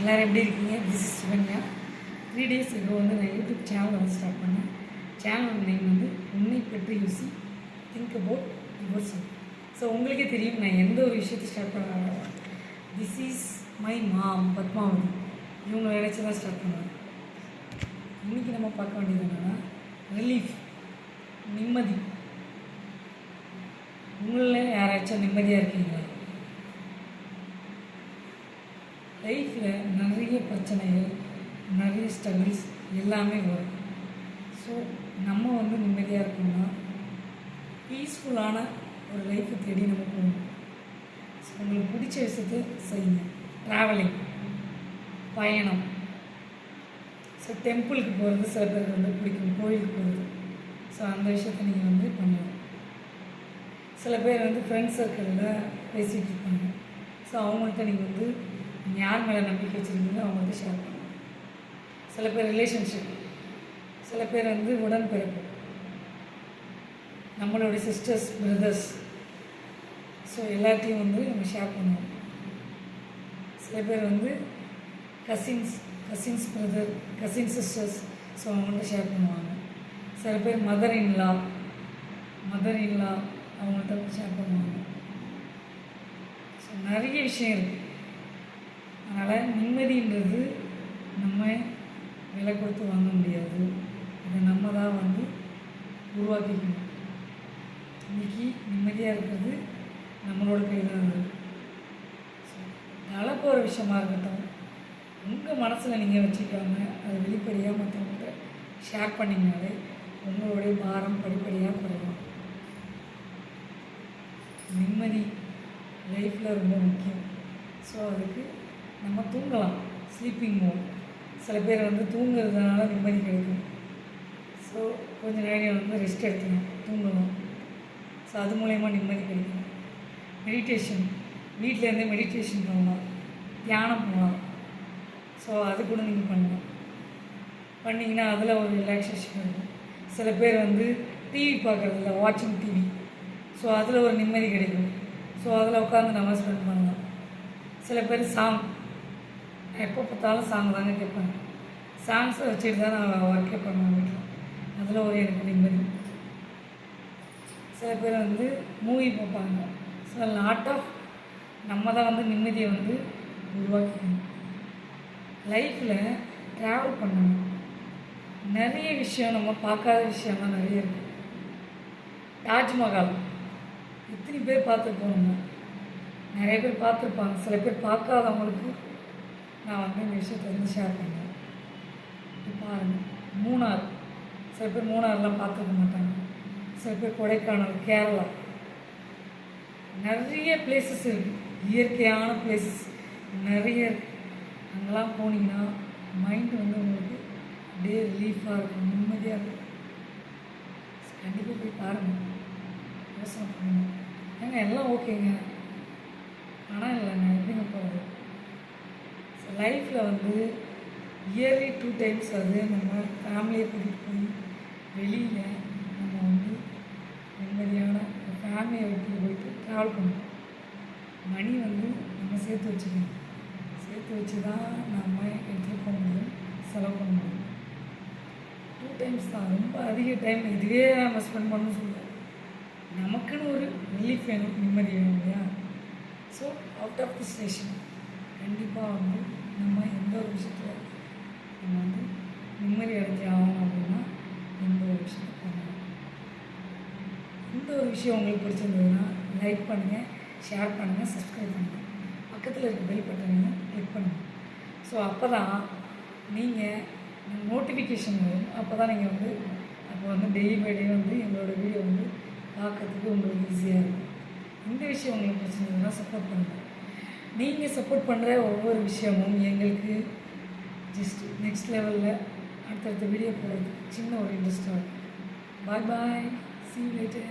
எல்லோரும் எப்படி இருக்கீங்க? This is Sukanya three days இப்போ வந்து நான் யூடியூப் சேனல் வந்து ஸ்டார்ட் பண்ணேன். சேனல் நேம் வந்து உன்னை பற்றி UC. Think about your self so உங்களுக்கே தெரியும் நான் எந்த ஒரு விஷயத்தை ஸ்டார்ட் பண்ண this is my mom Padmavathi. இவங்க நினச்சி தான் ஸ்டார்ட் பண்ணுவேன் இன்றைக்கி நம்ம பார்க்க வேண்டியது என்னென்னா ரிலீஃப் நிம்மதி. உங்களில் யாராச்சும் நிம்மதியாக இருக்கீங்களா? லைஃப்பில் நிறைய பிரச்சனைகள் நிறைய ஸ்ட்ரகிள்ஸ் எல்லாமே வரும். ஸோ நம்ம வந்து நிம்மதியாக இருக்கணும்னா பீஸ்ஃபுல்லான ஒரு லைஃப்பை தேடி நம்ம போகணும். ஸோ உங்களுக்கு பிடிச்ச விஷயத்த செய்யுங்க. ட்ராவலிங் பயணம். ஸோ டெம்பிளுக்கு போகிறது சில பேருக்கு வந்து பிடிக்கும் கோயிலுக்கு போகிறது ஸோ அந்த விஷயத்தை நீங்கள் வந்து பண்ணலாம். சில பேர் வந்து ஃப்ரெண்ட்ஸ் சர்க்கிளில் பேசிகிட்டு இருப்பாங்க. ஸோ அவங்கள்ட்ட நீங்கள் வந்து யார் மேலே நம்பிக்கை வச்சுருக்கீங்களோ வந்து ஷேர் பண்ணுவாங்க சில பேர் ரிலேஷன்ஷிப் சில பேர் வந்து உடன்பிறப்பு. நம்மளுடைய சிஸ்டர்ஸ் பிரதர்ஸ் ஸோ எல்லாத்தையும் வந்து நம்ம ஷேர் பண்ணுவோம். சில பேர் வந்து cousins cousins brother cousin sisters so அவங்கள்ட்ட ஷேர் பண்ணுவாங்க. சில பேர் mother in law mother in law அவங்கள்ட்ட ஷேர் பண்ணுவாங்க. ஸோ நிறைய விஷயம் இருக்குது அதனால் நிம்மதின்றது நம்ம விலை கொடுத்து வாங்க முடியாது. அதை நம்ம தான் வந்து உருவாக்கிக்கணும். இன்றைக்கி நிம்மதியாக இருக்கிறது நம்மளோட கையில் தான் இருக்குது போகிற விஷயமா இருக்கட்டும் உங்கள் மனசில் நீங்கள் வச்சுக்காம அதை வெளிப்படையாக மற்றவங்கள்ட்ட ஷேர் பண்ணிங்கனாலே உங்களுடைய பாரம் படிப்படியாக குறையும். நிம்மதி லைஃப்பில் ரொம்ப முக்கியம். ஸோ அதுக்கு நம்ம தூங்கலாம். ஸ்லீப்பிங் மோட் சில பேர் வந்து தூங்குறதுனால நிம்மதி கிடைக்கும். ஸோ கொஞ்சம் நேரம் வந்து ரெஸ்ட் எடுத்துக்கணும். தூங்கணும். ஸோ அது மூலயமா நிம்மதி கிடைக்கும். மெடிடேஷன் வீட்டிலேருந்தே மெடிடேஷன் பண்ணலாம். தியானம் பண்ணலாம். ஸோ அது கூட நீங்கள் பண்ணலாம். பண்ணிங்கன்னா அதில் ஒரு ரிலாக்ஸேஷன் இருக்கும். சில பேர் வந்து டிவி பார்க்குறதில்ல வாட்சிங் டிவி ஸோ அதில் ஒரு நிம்மதி கிடைக்கும். ஸோ அதில் உட்காந்து நம்ம ஸ்பெண்ட் பண்ணலாம். சில பேர் சாங் எப்போ பார்த்தாலும் சாங் தாங்க கேட்பாங்க. சாங்ஸை வச்சுட்டு தான் நான் ஒர்க்கே பண்ணுவேன் வீட்டில். அதில் ஒரு எனக்கு நிம்மதி. சில பேர் வந்து மூவி பார்ப்பாங்க. ஸோ லாட் ஆஃப் நம்ம தான் வந்து நிம்மதியை வந்து உருவாக்கிக்கணும் லைஃப்பில் ட்ராவல் பண்ணணும். நிறைய விஷயம் நம்ம பார்க்காத விஷயம்லாம் நிறைய இருக்குது தாஜ்மஹால். எத்தனை பேர் பார்த்துருப்போம் நம்ம? நிறைய பேர் பார்த்துருப்பாங்க. சில பேர் பார்க்காதவங்களுக்கு நான் வந்து இந்த விஷயத்தை வந்து ஷேர் பண்ணுறேன் இப்போ பாருங்கள் மூணார் சில பேர் மூணார்லாம் பார்த்துக்க மாட்டாங்க. சில பேர் கொடைக்கானல் கேரளா. நிறைய பிளேசஸ் இருக்குது இயற்கையான பிளேசஸ் நிறைய இருக்குது அங்கெல்லாம் போனீங்கன்னா மைண்டு வந்து உங்களுக்கு அப்படியே ரிலீஃபாக இருக்கும். நிம்மதியாக இருக்கும். கண்டிப்பாக போய் பாருங்கள் யோசனை பண்ணுங்க ஏங்க எல்லாம் ஓகேங்க ஆனால் இல்லைங்க எப்படிங்க போகிறது லைஃப்பில் வந்து இயர்லி டூ டைம்ஸ் அது நம்ம ஃபேமிலியை கூட்டிகிட்டு போய் வெளியில் நம்ம வந்து நிம்மதியான ஃபேமிலியை விட்டு போயிட்டு ட்ராவல் பண்ணணும் மணி வந்து நம்ம சேர்த்து வச்சுக்கணும். சேர்த்து வச்சு தான் நம்ம எடுத்துகிட்டு போக முடியும் செலவு பண்ண முடியும். டூ டைம்ஸ் தான் ரொம்ப அதிக டைம் இதுவே நம்ம ஸ்பெண்ட் பண்ணணும்னு சொல்லுவேன் நமக்குன்னு ஒரு ரிலீஃப் வேணும் நிம்மதி வேணும் இல்லையா? So out of the station கண்டிப்பாக வந்து நம்ம எந்த ஒரு விஷயத்தில் நம்ம வந்து நிம்மதி அடைஞ்சு ஆகணும் அப்படின்னா எந்த ஒரு விஷயத்தை பண்ணணும் இந்த ஒரு விஷயம் உங்களுக்கு பிடிச்சிருந்ததுன்னா லைக் பண்ணுங்கள் ஷேர் பண்ணுங்கள் சப்ஸ்கிரைப் பண்ணுங்கள் பக்கத்தில் இருக்க பெல் பட்டனை கிளிக் பண்ணுங்கள் ஸோ அப்போ தான் நீங்கள் நோட்டிஃபிகேஷன் வரும். அப்போ தான் நீங்கள் வந்து அப்போ வந்து டெய்லி பை டே வந்து எங்களோட வீடியோ வந்து பார்க்கறதுக்கு உங்களுக்கு ஈஸியாக இருக்கும். இந்த விஷயம் உங்களுக்கு பிடிச்சிருந்ததுன்னா சப்போர்ட் பண்ணுங்கள் நீங்கள் சப்போர்ட் பண்ணுற ஒவ்வொரு விஷயமும் எங்களுக்கு ஜஸ்ட் நெக்ஸ்ட் லெவலில் அடுத்தடுத்த வீடியோ போகிறது சின்ன ஒரு இன்ட்ரெஸ்ட்டாக இருக்கும். பாய் பாய் சி லேட்டர்